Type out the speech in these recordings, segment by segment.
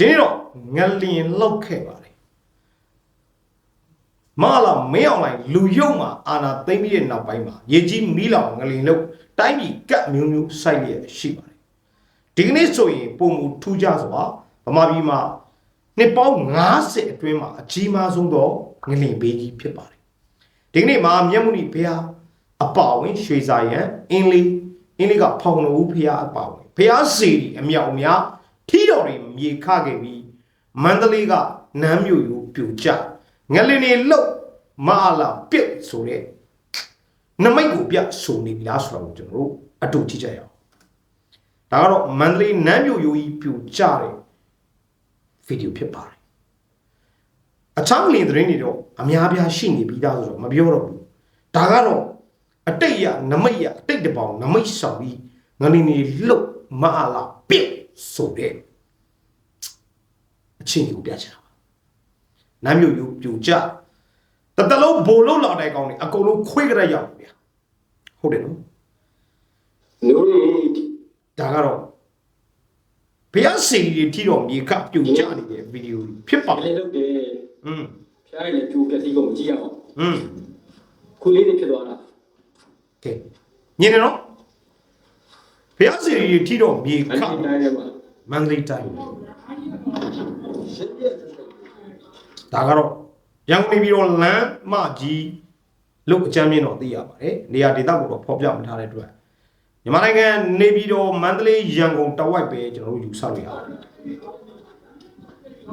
ဒီနေ့တော့ငလျင်လောက်ခဲ့ပါတယ်မလာမင်းအောင်လိုင်းလူယုံမှာအာနာသိမ့်ပြီးတဲ့နောက်ပိုင်းမှာရေကြီးမီးလောင်ငလျင်လောက်တိုင်းပြည်ကတ်မျိုးမျိုးစိုက်ရရှိပါတယ်ဒီကနေ့ဆိုရင်ပုံမူထူးခြားစွာဗမာပြည်မှာနှစ်ပေါင်း90အတွင်းမှာအကြီးမားဆုံးသောငလျင်ဘေးကြီးဖြစ်ပါတယ်ဒီကနေ့မှာမျက်မှုနိဘုရားအပါဝင်ရွှေစာရန်အင်းလေးအင်းလေးကဖောင်လို့ဘုရားအပါဝင်ဘုရားစီရီအမြောက်အများ ထီတော်တွေမြေခခဲ့ပြီးမန္တလေးကနမ်းမြို့ယူပြူကြငလင်နေလုတ်မအားလာပြစ်ဆိုတဲ့နမိတ်ကိုပြဆိုနေပြီလားဆိုတော့ကျွန်တော်တို့အတူကြည့်ကြရအောင်ဒါကတော့မန္တလေးနမ်းမြို့ယူကြီးပြူကြတဲ့ဗီဒီယိုဖြစ်ပါတယ်အချောင်းလင်သတင်းတွေတော့အများပြားရှိနေပြီးသားဆိုတော့မပြောတော့ဘူးဒါကတော့အတိတ်ရနမိတ်ရအတိတ်တပေါင်းနမိတ်ဆောင်ပြီးငလင်နေလုတ်မအားလာပြစ် ဆိုတဲ့အချင်းကိုပြချင်တာပါနမ်းမြို့ယူပြူကြတတလုံးဘိုလ်လုံးလာတဲ့ကောင်တွေအကုန်လုံးခွေးကြရရောက်ဗျာဟုတ်တယ်နော် နိုးရီ ဒါကတော့ဘုရားစီရီထီတော်မြေကပြုတ်ကြနေတဲ့ဗီဒီယိုဖြစ်ပါ ဘာ လေ လဲလုပ်တယ် อืม ဖျားရည်လည်းကျိုးပြက်စီကုန်မကြည့်ရအောင် อืม ခုလေးတွေဖြစ်သွားတာ ကဲညင်နေနော်ဘုရားစီရီထီတော်မြေ အဲ့ က ဒီတိုင်းထဲမှာ မန္တလေးတိုင်းရှင်းပြတယ်ဒါကတော့ရန်ကုန်နေပြီးတော့လမ်းမကြီးလို့အကြမ်းမြင်တော့သိရပါတယ်နေရာဒေသကိုတော့ဖော်ပြမထားတဲ့အတွက်မြန်မာနိုင်ငံနေပြီးတော့မန္တလေးရန်ကုန်တဝိုက်ပဲကျွန်တော်တို့ယူဆလို့ရပါတယ်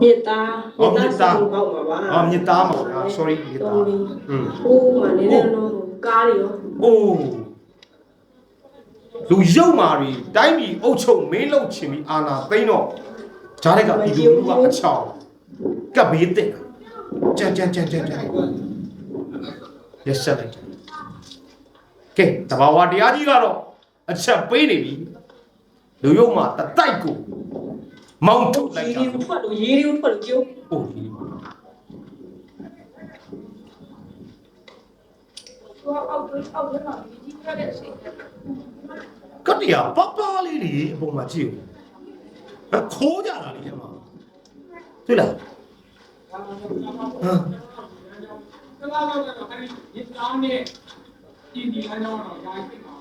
မြစ်သားဟောမြစ်သားပေါက်မှာပါအော်မြစ်သားမှာဗျာ sorry မြစ်သားอืมဟိုးမှာနေတဲ့တော့ကားတွေရောအိုး လူရုပ်မာတွေတိုင်းပြည်အုပ်ချုပ်မင်းလုပ်ချင်ပြီးအာဏာသိမ်းတော့ဂျားတဲ့ကပြည်သူလူထုကအချောင်ကပ်ဘေးတဲ့ကြံကြံကြံကြံကြံရက်ဆက်လိုက်ကဲတဘာဝတရားကြီးကတော့အချက်ပေးနေပြီလူရုပ်မာတတိုက်ကိုမောင်းထုတ်လိုက်တာရေတွေထွက်လို့ရေတွေထွက်လို့ကျိုးဟုတ်ပြီအောက်အောက်အောက်လောက် ထွက်တဲ့အချိန်ကတရားပပလေးတွေအပေါ်မှာကြည့်ဦးခိုးကြတာလေကျမတွေ့လားဟမ်ကျွန်တော်ကတော့ခင်ဗျာတောင်းနေဒီဒီလမ်းကြောင်းတော့ရိုင်းဖြစ်ပါ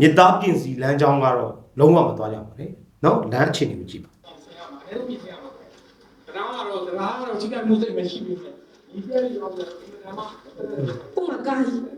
မြစ်သားပြင်စီလမ်းကြောင်းကတော့လုံးဝမသွားကြပါနဲ့နော်လမ်းအခြေအနေကိုကြည့်ပါအဲ့လိုမြင်ရပါမယ်။တရားကတော့တရားကတော့ချိန်မှုစိတ်မရှိဘူး။ဒီပြည့်ရောကဒီမှာဥမာကာကြီး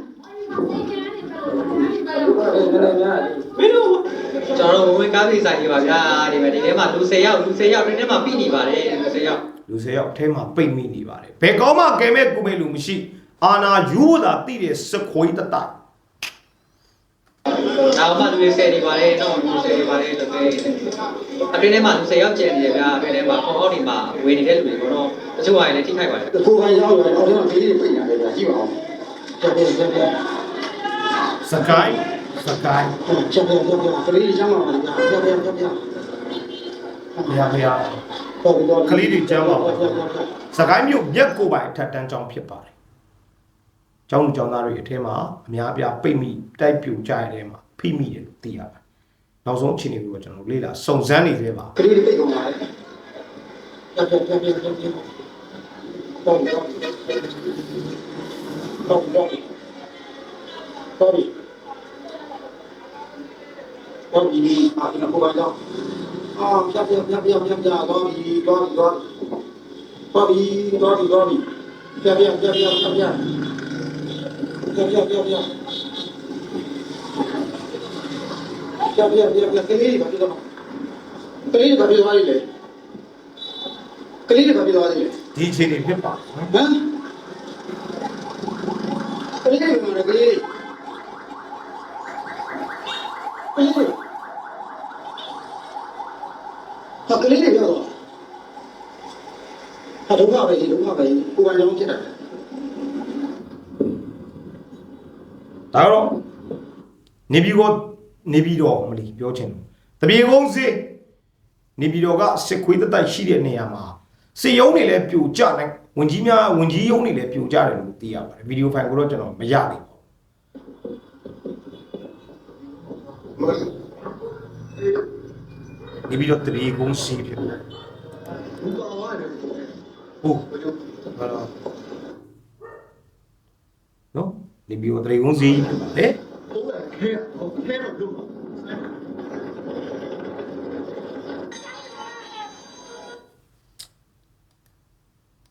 လည်းများတယ်没有。ကျွန်တော်တို့ဝင်ကားသေးဆိုင်ကြီးပါဗျာဒီမှာဒီထဲမှာလူ10ယောက်လူ10ယောက်ဒီထဲမှာပြီးနေပါတယ်လူ10ယောက်လူ၁၀ယောက်အထဲမှာပိတ်မိနေပါတယ်ဘယ်ကောင်းမှကဲမဲ့ကုမဲ့လူမရှိအာနာယူတာတိတဲ့စခွေးတတနောက်မှလူတွေ10နေပါတယ်တော့လူ10နေပါတယ်တကယ်အတွင်းထဲမှာလူ10ယောက်ကျန်နေတယ်ဗျာအတွင်းထဲမှာခေါင်းအောက်တွေမှာဝင်နေတဲ့လူတွေကတော့တချို့ကလည်းထိခိုက်ပါတယ်ကိုယ်ပိုင်ရောက်ရတယ်အောက်ထဲမှာဖေးလေးပြိညာတယ်ဗျာကြည့်ပါဦးပြပြပြပြ စကိုင်းစကိုင်းပြပြပြပြကလေးချမ်းပါပါဗျာပြပြပြပြဘုရားဘုရားဟုတ်ပြီတော့ကလေးတွေကျမ်းပါပါစကိုင်းမြို့မြက်ကိုပိုင်အထက်တန်းကျောင်းဖြစ်ပါတယ်ကျောင်းလူကျောင်းသားတွေအထက်မှာအများအပြားပိတ်မိတိုက်ပြူကြရတဲ့မှာဖိမိတယ်လို့သိရပါတယ်နောက်ဆုံးအခြေအနေကိုကျွန်တော်တို့လေ့လာစုံစမ်းနေသေးပါကလေးတွေပြိကုန်လာတယ်ပြပြပြပြပြတော့တော့တော့တော့တော့ဒီ တော့ဒီအာဒီကိုပါတော့အာပြပြပြပြပြပြတော့ဒီတော့တော့တော့ဒီတော့ဒီတော့ဒီပြပြပြပြပြပြပြပြပြပြပြပြပြပြပြကလေးတွေပါတော့ကလေးတွေပါပြောရလေကလေးတွေပါပြောရလေဒီအခြေအနေဖြစ်ပါနော်ဟမ်ကလေးတွေကလည်းကလေးတွေ ကလေးတွေဟာကလေးတွေပြောတော့ဟာဒုက္ခပဲဒီဒုက္ခပဲကိုယ်ပိုင်ကြောင့်ဖြစ်တာဒါတော့နေပြီးတော့နေပြီးတော့မလီပြောချင်တယ်တပြေကုန်းစေးနေပြည်တော်ကစစ်ခွေးတက်တိုက်ရှိတဲ့နေရာမှာစစ်ရုံးတွေလည်းပြိုကျနိုင်ဝင်ကြီးများဝင်ကြီးရုံးတွေလည်းပြိုကျတယ်လို့သိရပါတယ်ဗီဒီယိုဖိုင်ကိုတော့ကျွန်တော်မရသေးဘူး မလေး နေပြည်တော်တပြေကုန်းစေးဖြစ်တယ် ဘူကောင်ဝါတယ် ဟုတ် ဘယ်လို ဟာလားနော်နေပြည်တော်တပြေကုန်းစေးဖြစ်ပါတယ် ဟိုကခဲဟိုခဲတော့လို့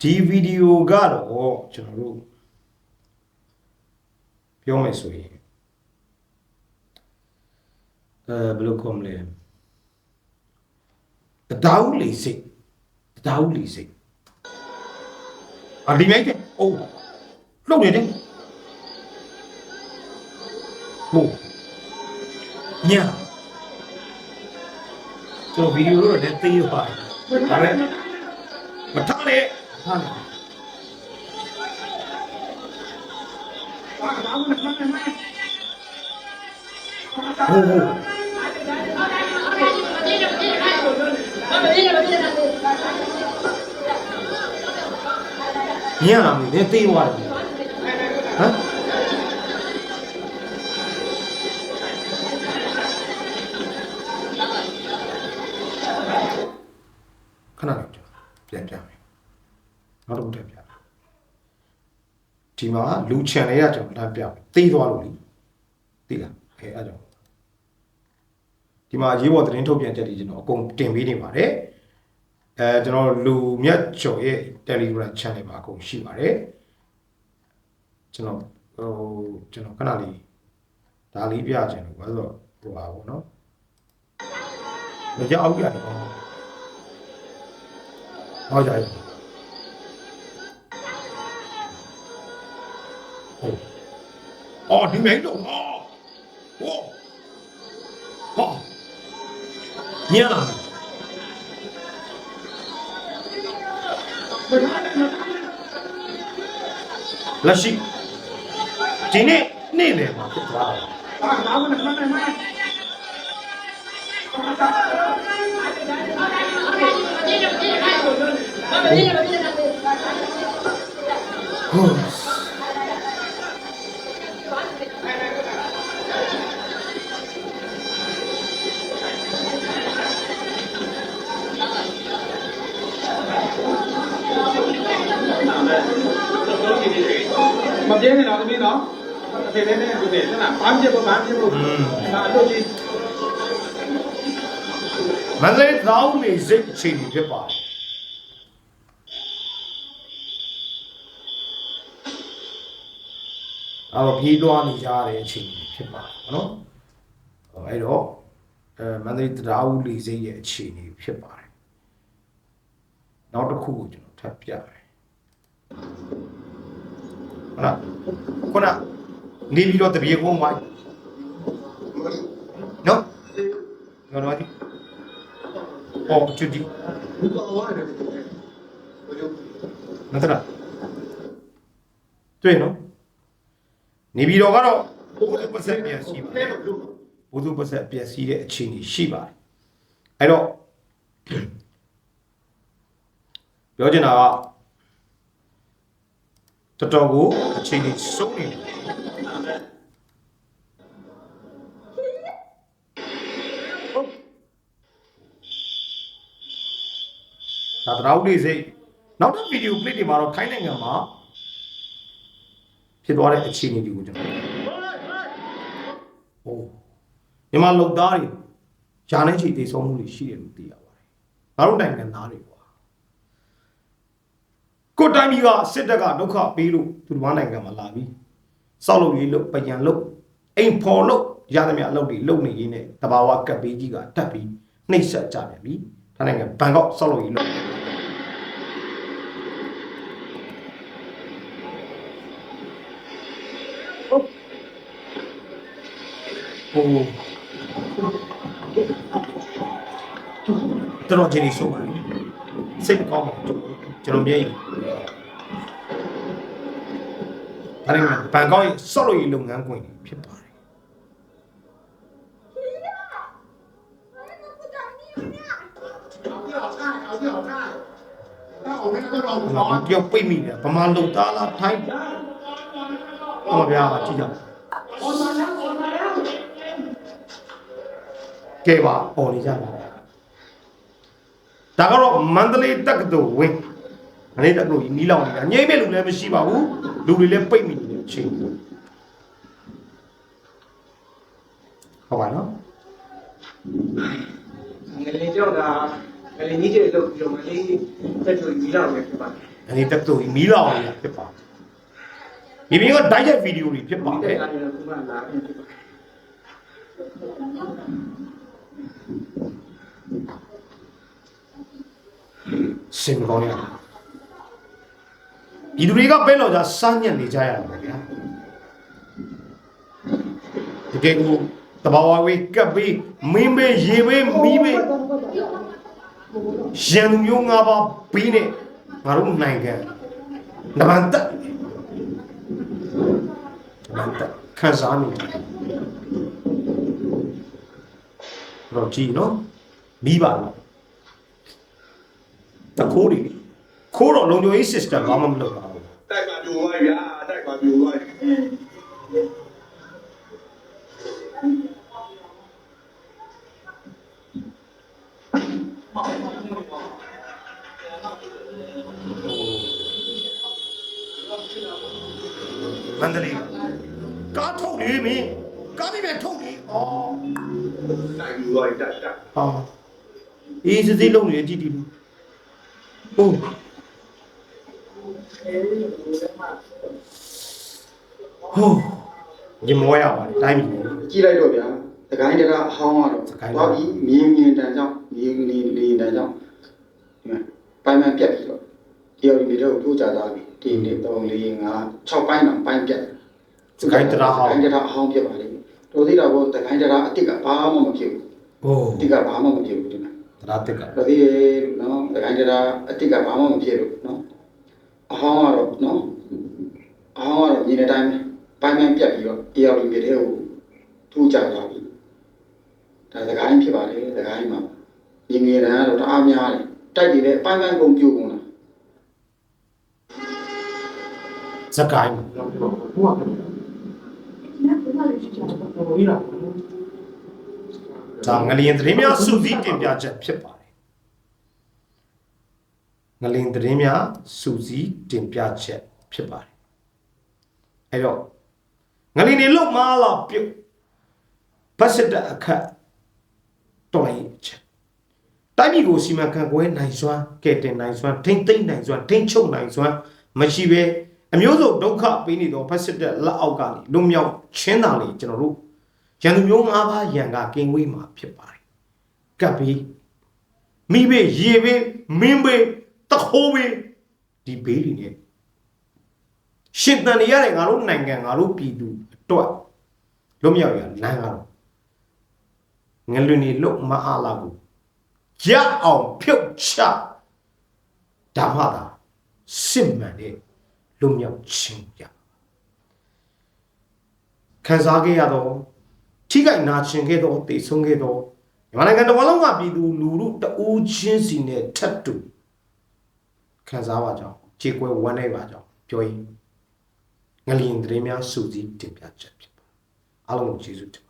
ဒီဗီဒီယိုကတော့ကျွန်တော်တို့ပြောမယ်ဆိုရင်အဲဘယ်လိုကောမလဲ တတောင်းလေးစိတ်တတောင်းလေးစိတ်အဒီမိုက်တဲ့အိုးလှုပ်နေတယ်ဟိုညာကျွန်တော်ဗီဒီယိုတော့လည်းသိရပါတယ်ဒါလည်းမထားနဲ့ထားနေဟိုဟို မြင်ရလားမင်းသိသွားတယ်ဟမ်ခဏလေးကျွန်တော်ပြန်ပြမယ်နောက်တစ်ခုထပ်ပြမယ်ဒီမှာလူချန်လေးကကျွန်တော်လမ်းပြမယ်သိသွားလို့လीသိလားအဲအဲ့ကြောင့် ဒီမှာရေးပေါ်သတင်းထုတ်ပြန်ချက်တွေကျွန်တော်အကုန်တင်ပေးနေပါတယ်အဲကျွန်တော်လူမြတ်ကျော်ရဲ့ Telegram channel မှာအကုန်ရှိပါတယ်ကျွန်တော်ဟိုကျွန်တော်ခဏလေးဒါလေးပြချင်လို့ဘာလို့ဟိုပါဘောနော်မကြောက်ရတယ်ပေါ့ဟောကြရဟုတ်အော်ဒီမိန်တော့ဟောဟောဟောညာလက်ရှိဒီနေ့နေ့လယ်မှာဖြ စ်သွားတယ်အာဒါမှမဟုတ်မ ပြင်းနေတော့သမီးနော်အဖေလေးနဲ့ဒီနေ့စနာဘာပြဖို့ဘာပြဖို့ဒါအလုပ်ကြီးမန္တလေးသောင်းနေစိတ်အချိန်ကြီးဖြစ်ပါတယ်အဲ့တော့ပြေးလွှားနေကြတဲ့အချိန်ကြီးဖြစ်ပါတယ်နော်အဲ့တော့အဲမန္တလေးတရားဦးလေးစိတ်ရဲ့အခြေအနေဖြစ်ပါတယ်နောက်တစ်ခုကိုကျွန်တော်ထပ်ပြမယ် ဟုတ်လားခုနနေပြီးတော့တပြေကုန်းဝိုင်းမလေးနော်ငါတို့ကဒီအော်ချူဒီဘူကောင်ဝါတယ်ဘယ်လိုမသလားတွေ့နော်နေပြီးတော့ကတော့ဘုသူပတ်ဆက်ပြန်ရှိပါခဲတော့လို့ဘုသူပတ်ဆက်ပြန်စီတဲ့အခြေအနေရှိပါတယ်အဲ့တော့ပြောချင်တာက တော်တော်ကိုအခြေအနေစိုးနေတယ်ဒါတရားဥပဒေစိတ်နောက်တစ်ဗီဒီယိုကလစ်တွေမှာတော့ထိုင်းနိုင်ငံမှာဖြစ်သွားတဲ့အခြေအနေတွေကိုကျွန်တော်ဟိုမြန်မာလုံသားတွေဂျာနဲ့ချီတည်ဆုံးမှုတွေရှိတယ်လို့သိရပါတယ်ငါတို့နိုင်ငံသားတွေ ကွာကိုယ်တိုင်းပြည်ကစစ်တပ်ကဒုက္ခပေးလို့သူတို့နိုင်ငံမှာလာပြီးစောက်လို့ရေးလို့ပယံလို့အိမ်ဖော်လို့ရသမျှအလုပ်တွေလုပ်နေရင်းနဲ့တဘာဝကပ်ပေးကြီးကတက်ပြီးနှိပ်စက်ကြပြန်ပြီထိုင်းနိုင်ငံဘန်ကောက်စောက်လို့ရေးလို့ဟိုတော်တော်ချင်းဆိုပါလေစိတ်မကောင်းပါဘူးကျွန်တော်မြင် ဒီမှာဘန်ကောက်ရဲ့ဆော့လို့ရေးလုပ်ငန်းခွင်ကြီးဖြစ်ပါတယ်တယောက်ပိတ်မိတယ်ဗမာလုံသားလားထိုင်းဟောဗျာကြည့်ကြကဲပါអော်နေကြပါဒါကတော့မန္တလေးတက္ကသိုလ်ဝင်း မန္တလေးတက္ကသိုလ်ကြီးနီးလောင်နေတာငြိမ့်မဲ့လူလည်းမရှိပါဘူးလူတွေလည်းပိတ်မိနေတဲ့အချိန်ဟုတ်ပါနော်ငလေးကြောက်တာငလေးကြီးတွေလုပ်ပြီးတော့ငလေးတက်တူကြီးလောက်ပဲဖြစ်ပါတယ်မန္တလေးတက္ကသိုလ်ကြီးမီးလောင်နေတာဖြစ်ပါတယ်ဒီပြင်ကဓာတ်ရိုက်ဗီဒီယိုတွေဖြစ်ပါတဒီယ်ကနေ့ကလာပြန်ဖြစ်ပါတယ်စင်ကောင်းရ ဒီသူတွေကပဲတော့じゃစမ်းညက်နေကြရတာပေါ့ဗျာတကယ်ကိုတဘာဝဝေးကပ်ပြီးမင်းပဲရေပဲမီးပဲရန်မျိုးငါးပါးပြီးနေငါတို့နိုင်ငံနမန်တနမန်တခန်းစားနေတယ်တော့ကြည့်နော်မိပါလားတခိုးတွေ ခိုးတော့လုံခြုံရေး system ဘာမှမလုပ်ပါဘူးတိုက်ပါပြိုသွားဗျာတိုက်ပါပြိုသွားမန္တလေးကားထုတ်နေမင်းကားပြီးပဲထုတ်နေဩတိုက်ပြိုသွားတိုက်တိုက်ဟာအေးစစ်စစ်လုံးနေကြည့်ဒီလူဟုတ် ဟိုးညမောရပါတယ်တိုင်းပြီကြည့်လိုက်တော့ဗျာတကိုင်းတကအဟောင်းကတော့သခိုင်းတရသွားပြီးမြင်းမြင်းတန်ကြောင့်မြင်းနေနေတန်ကြောင့်ဒီမှာပိုင်းပိုင်းပြတ်ပြီးတော့ဒီရောက်ဒီတော့ထိုးကြသားပြီဒီနေ့3 4 5 6ပိုင်းတော့ပိုင်းပြတ်သခိုင်းတရဟောင်းတကိုင်းတရအဟောင်းပြတ်ပါလိမ့်မယ်တို့သိတာဘောတကိုင်းတရအစ်စ်ကဘာမှမဖြစ်ဘူးဟိုးအစ်စ်ကဘာမှမဖြစ်ဘူးဒီမှာတရားတက်ကတို့သိရဲ့နော်တကိုင်းတရအစ်စ်ကဘာမှမဖြစ်ဘူးနော်အ ဟောင်းကတော့နော်အဟောင်းကတော့မြင်တဲ့အတိုင်းပဲပိုင်းပိုင်းပြတ်ပြီးတော့ဒီရောက်ဒီတဲ့ကိုထိုးကြသားပြီဒါသခိုင်းဖြစ်ပါတယ်သခိုင်းမှာငငယ်တန်းကတော့တအားများတယ်တိုက်တယ်အပိုင်းပိုင်းကုန်ပြိုကုန်တာဇကိုင်းဟုတ်ကဲ့ဘုရားလေးရှိချင်တယ်ဘယ်လိုလဲဒါငလျင်သတင်းများစုစည်းတင်ပြချက်ဖြစ်ပါတယ် ငလျင်သတင်းများစုစည်းတင်ပြချက်ဖြစ်ပါတယ်အဲ့တော့ငလျင်တွေလုံမာလာပြုတ်ဘတ်စတအခက်တော်လိုက်ချက်တိုင်းပြည်ကိုစီမံခန့်ခွဲနိုင်စွမ်းကဲတင်နိုင်စွမ်းထိမ့်သိမ့်နိုင်စွမ်းထိမ့်ချုပ်နိုင်စွမ်းမရှိဘဲအမျိုးစုံဒုက္ခပေးနေသောဘတ်စတလက်အောက်ကနေလွတ်မြောက်ချင်းသာလေကျွန်တော်တို့ရန်သူမျိုး၅ပါးရန်ကကင်းဝေးမှာဖြစ်ပါတယ်ကပ်ပြီးမိဘေးရေဘေးမင်းဘေး တခိုးဘေးဒီဘေးတွေနဲ့ရှင်တန်နေရတဲ့ငါတို့နိုင်ငံငါတို့ပြည်သူအတွက်လွတ်မြောက်ရလမ်းကတော့ငလွင်နေလွတ်မအားလာဘူးရအောင်ဖြုတ်ချဓမ္မတာစစ်မှန်တဲ့လွတ်မြောက်ခြင်းရခံစားခဲ့ရတော့ထိခိုက်နာကျင်ခဲ့တော့တေဆုံးခဲ့တော့မြန်မာနိုင်ငံတော်လုံးကပြည်သူလူထုတအူးချင်းစီနဲ့ထပ်တူ ခံစားပါကြောင်းခြေကွယ်ဝမ်းနေပါကြောင်းပြောရင်ငလျင်သတင်းများစုစည်းတင်ပြချက်ဖြစ်ပါအားလုံးကိုကျေးဇူးတင်ပါ